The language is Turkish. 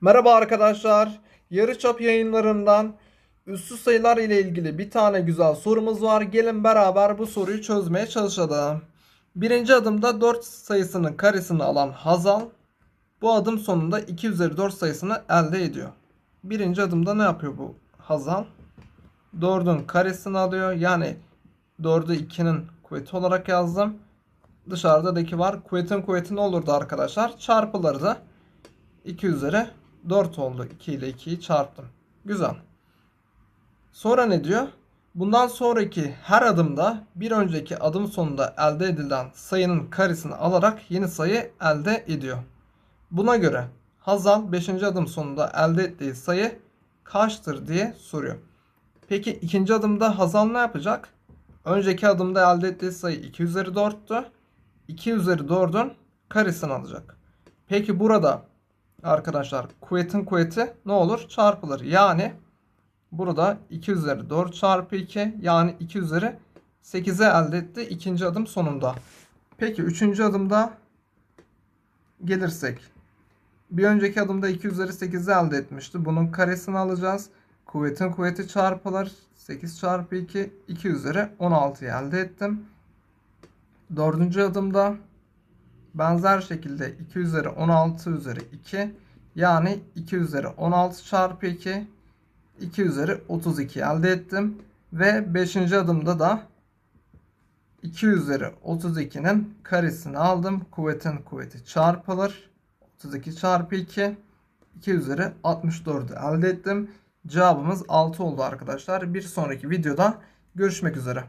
Merhaba arkadaşlar. Yarıçap yayınlarından üssü sayılar ile ilgili bir tane güzel sorumuz var. Gelin beraber bu soruyu çözmeye çalışalım. Birinci adımda 4 sayısının karesini alan Hazal bu adım sonunda 2 üzeri 4 sayısını elde ediyor. Birinci adımda ne yapıyor bu Hazal? 4'ün karesini alıyor. Yani 4'ü 2'nin kuvveti olarak yazdım. Dışarıda da 2 var. Kuvvetin kuvveti ne olurdu arkadaşlar? Çarpılırdı. 2 üzeri 4 oldu. 2 ile 2'yi çarptım. Güzel. Sonra ne diyor? Bundan sonraki her adımda bir önceki adım sonunda elde edilen sayının karesini alarak yeni sayı elde ediyor. Buna göre Hazal 5. adım sonunda elde ettiği sayı kaçtır diye soruyor. Peki ikinci adımda Hazal ne yapacak? Önceki adımda elde ettiği sayı 2 üzeri 4'tü. 2 üzeri 4'ün karesini alacak. Peki burada arkadaşlar kuvvetin kuvveti ne olur? Çarpılır. Yani burada 2 üzeri 4 çarpı 2 yani 2 üzeri 8'e elde etti ikinci adım sonunda. Peki üçüncü adımda gelirsek. Bir önceki adımda 2 üzeri 8'i elde etmişti. Bunun karesini alacağız. Kuvvetin kuvveti çarpılır. 8 çarpı 2 2 üzeri 16'yı elde ettim. Dördüncü adımda benzer şekilde 2 üzeri 16 üzeri 2 yani 2 üzeri 16 çarpı 2 2 üzeri 32 elde ettim. Ve 5. adımda da 2 üzeri 32'nin karesini aldım. Kuvvetin kuvveti çarpılır. 32 çarpı 2 2 üzeri 64'ü elde ettim. Cevabımız 6 oldu arkadaşlar. Bir sonraki videoda görüşmek üzere.